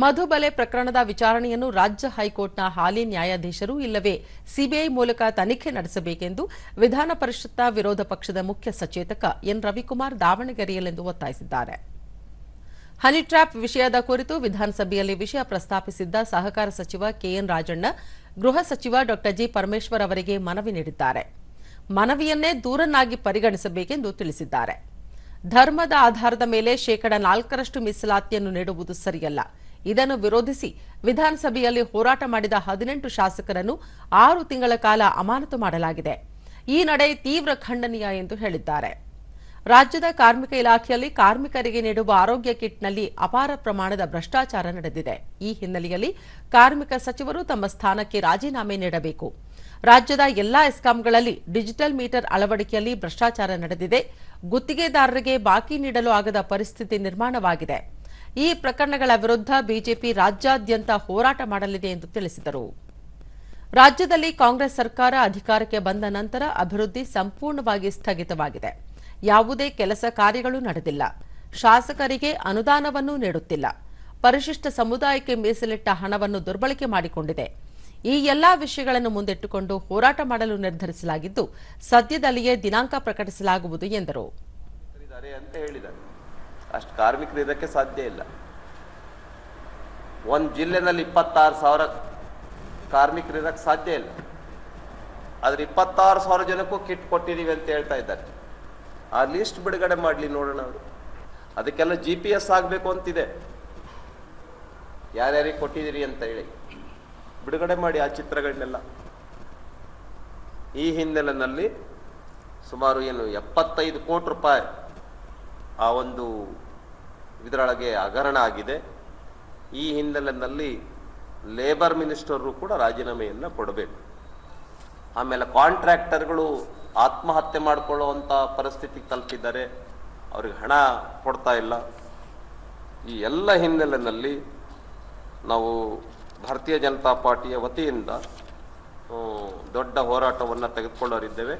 ಮಧುಬಲೆ ಪ್ರಕರಣದ ವಿಚಾರಣೆಯನ್ನು ರಾಜ್ಯ ಹೈಕೋರ್ಟ್ನ ಹಾಲಿ ನ್ಯಾಯಾಧೀಶರು ಇಲ್ಲವೇ ಸಿಬಿಐ ಮೂಲಕ ತನಿಖೆ ನಡೆಸಬೇಕೆಂದು ವಿಧಾನ ಪರಿಷತ್ನ ವಿರೋಧ ಪಕ್ಷದ ಮುಖ್ಯ ಸಚೇತಕ ಎನ್ ರವಿಕುಮಾರ್ ದಾವಣಗೆರೆಯಲ್ಲಿಂದು ಒತ್ತಾಯಿಸಿದ್ದಾರೆ. ಹನಿ ಟ್ರ್ಯಾಪ್ ವಿಷಯದ ಕುರಿತು ವಿಧಾನಸಭೆಯಲ್ಲಿ ವಿಷಯ ಪ್ರಸ್ತಾಪಿಸಿದ್ದ ಸಹಕಾರ ಸಚಿವ ಕೆಎನ್ ರಾಜಣ್ಣ, ಗೃಹ ಸಚಿವ ಡಾ ಜಿ ಪರಮೇಶ್ವರ್ ಅವರಿಗೆ ಮನವಿ ನೀಡಿದ್ದಾರೆ. ಮನವಿಯನ್ನೇ ದೂರನ್ನಾಗಿ ಪರಿಗಣಿಸಬೇಕೆಂದು ತಿಳಿಸಿದ್ದಾರೆ. ಧರ್ಮದ ಆಧಾರದ ಮೇಲೆ ಶೇಕಡ ನಾಲ್ಕರಷ್ಟು ಮೀಸಲಾತಿಯನ್ನು ನೀಡುವುದು ಸರಿಯಲ್ಲ. ಇದನ್ನು ವಿರೋಧಿಸಿ ವಿಧಾನಸಭೆಯಲ್ಲಿ ಹೋರಾಟ ಮಾಡಿದ ಹದಿನೆಂಟು ಶಾಸಕರನ್ನು ಆರು ತಿಂಗಳ ಕಾಲ ಅಮಾನತು ಮಾಡಲಾಗಿದೆ. ಈ ನಡೆ ತೀವ್ರ ಖಂಡನೀಯ ಎಂದು ಹೇಳಿದ್ದಾರೆ. ರಾಜ್ಯದ ಕಾರ್ಮಿಕ ಇಲಾಖೆಯಲ್ಲಿ ಕಾರ್ಮಿಕರಿಗೆ ನೀಡುವ ಆರೋಗ್ಯ ಕಿಟ್ನಲ್ಲಿ ಅಪಾರ ಪ್ರಮಾಣದ ಭ್ರಷ್ಟಾಚಾರ ನಡೆದಿದೆ. ಈ ಹಿನ್ನೆಲೆಯಲ್ಲಿ ಕಾರ್ಮಿಕ ಸಚಿವರು ತಮ್ಮ ಸ್ಥಾನಕ್ಕೆ ರಾಜೀನಾಮೆ ನೀಡಬೇಕು. ರಾಜ್ಯದ ಎಲ್ಲಾ ಎಸ್ಕಾಂಗಳಲ್ಲಿ ಡಿಜಿಟಲ್ ಮೀಟರ್ ಅಳವಡಿಕೆಯಲ್ಲಿ ಭ್ರಷ್ಟಾಚಾರ ನಡೆದಿದೆ. ಗುತ್ತಿಗೆದಾರರಿಗೆ ಬಾಕಿ ನೀಡಲು ಆಗದ ಪರಿಸ್ಥಿತಿ ನಿರ್ಮಾಣವಾಗಿದೆ. ಈ ಪ್ರಕರಣಗಳ ವಿರುದ್ಧ ಬಿಜೆಪಿ ರಾಜ್ಯಾದ್ಯಂತ ಹೋರಾಟ ಮಾಡಲಿದೆ ಎಂದು ತಿಳಿಸಿದರು. ರಾಜ್ಯದಲ್ಲಿ ಕಾಂಗ್ರೆಸ್ ಸರ್ಕಾರ ಅಧಿಕಾರಕ್ಕೆ ಬಂದ ನಂತರ ಅಭಿವೃದ್ಧಿ ಸಂಪೂರ್ಣವಾಗಿ ಸ್ಥಗಿತವಾಗಿದೆ. ಯಾವುದೇ ಕೆಲಸ ಕಾರ್ಯಗಳು ನಡೆದಿಲ್ಲ. ಶಾಸಕರಿಗೆ ಅನುದಾನವನ್ನೂ ನೀಡುತ್ತಿಲ್ಲ. ಪರಿಶಿಷ್ಟ ಸಮುದಾಯಕ್ಕೆ ಮೀಸಲಿಟ್ಟ ಹಣವನ್ನು ದುರ್ಬಳಕೆ ಮಾಡಿಕೊಂಡಿದೆ. ಈ ಎಲ್ಲಾ ವಿಷಯಗಳನ್ನು ಮುಂದಿಟ್ಟುಕೊಂಡು ಹೋರಾಟ ಮಾಡಲು ನಿರ್ಧರಿಸಲಾಗಿದ್ದು, ಸದ್ಯದಲ್ಲಿಯೇ ದಿನಾಂಕ ಪ್ರಕಟಿಸಲಾಗುವುದು ಎಂದರು. ಅಷ್ಟು ಕಾರ್ಮಿಕರು ಇದಕ್ಕೆ ಸಾಧ್ಯ ಇಲ್ಲ. ಒಂದು ಜಿಲ್ಲೆನಲ್ಲಿ ಇಪ್ಪತ್ತಾರು ಸಾವಿರ ಕಾರ್ಮಿಕರು ಇರೋಕ್ಕೆ ಸಾಧ್ಯ ಇಲ್ಲ. ಆದರೆ ಇಪ್ಪತ್ತಾರು ಸಾವಿರ ಜನಕ್ಕೂ ಕಿಟ್ ಕೊಟ್ಟಿದ್ದೀವಿ ಅಂತ ಹೇಳ್ತಾ ಇದ್ದಾರೆ. ಆ ಲಿಸ್ಟ್ ಬಿಡುಗಡೆ ಮಾಡಲಿ ನೋಡೋಣ ಅವರು. ಅದಕ್ಕೆಲ್ಲ ಜಿ ಪಿ ಎಸ್ ಆಗಬೇಕು ಅಂತಿದೆ. ಯಾರ್ಯಾರಿಗೆ ಕೊಟ್ಟಿದ್ದೀರಿ ಅಂತ ಹೇಳಿ. ಬಿಡುಗಡೆ ಮಾಡಿ ಆ ಚಿತ್ರಗಳನ್ನೆಲ್ಲ. ಈ ಹಿನ್ನೆಲೆಯಲ್ಲಿ ಸುಮಾರು ಏನು, ಎಪ್ಪತ್ತೈದು ಕೋಟಿ ರೂಪಾಯಿ ಆ ಒಂದು ಇದರೊಳಗೆ ಹಗರಣ ಆಗಿದೆ. ಈ ಹಿನ್ನೆಲೆಯಲ್ಲಿ ಲೇಬರ್ ಮಿನಿಸ್ಟರು ಕೂಡ ರಾಜೀನಾಮೆಯನ್ನು ಕೊಡಬೇಕು. ಆಮೇಲೆ ಕಾಂಟ್ರಾಕ್ಟರ್ಗಳು ಆತ್ಮಹತ್ಯೆ ಮಾಡಿಕೊಳ್ಳುವಂಥ ಪರಿಸ್ಥಿತಿಗೆ ತಲುಪಿದ್ದಾರೆ ಅವ್ರಿಗೆ ಹಣ ಕೊಡ್ತಾ ಇಲ್ಲ. ಈ ಎಲ್ಲ ಹಿನ್ನೆಲೆಯಲ್ಲಿ ನಾವು ಭಾರತೀಯ ಜನತಾ ಪಾರ್ಟಿಯ ವತಿಯಿಂದ ದೊಡ್ಡ ಹೋರಾಟವನ್ನು ತೆಗೆದುಕೊಳ್ಳೋರಿದ್ದೇವೆ.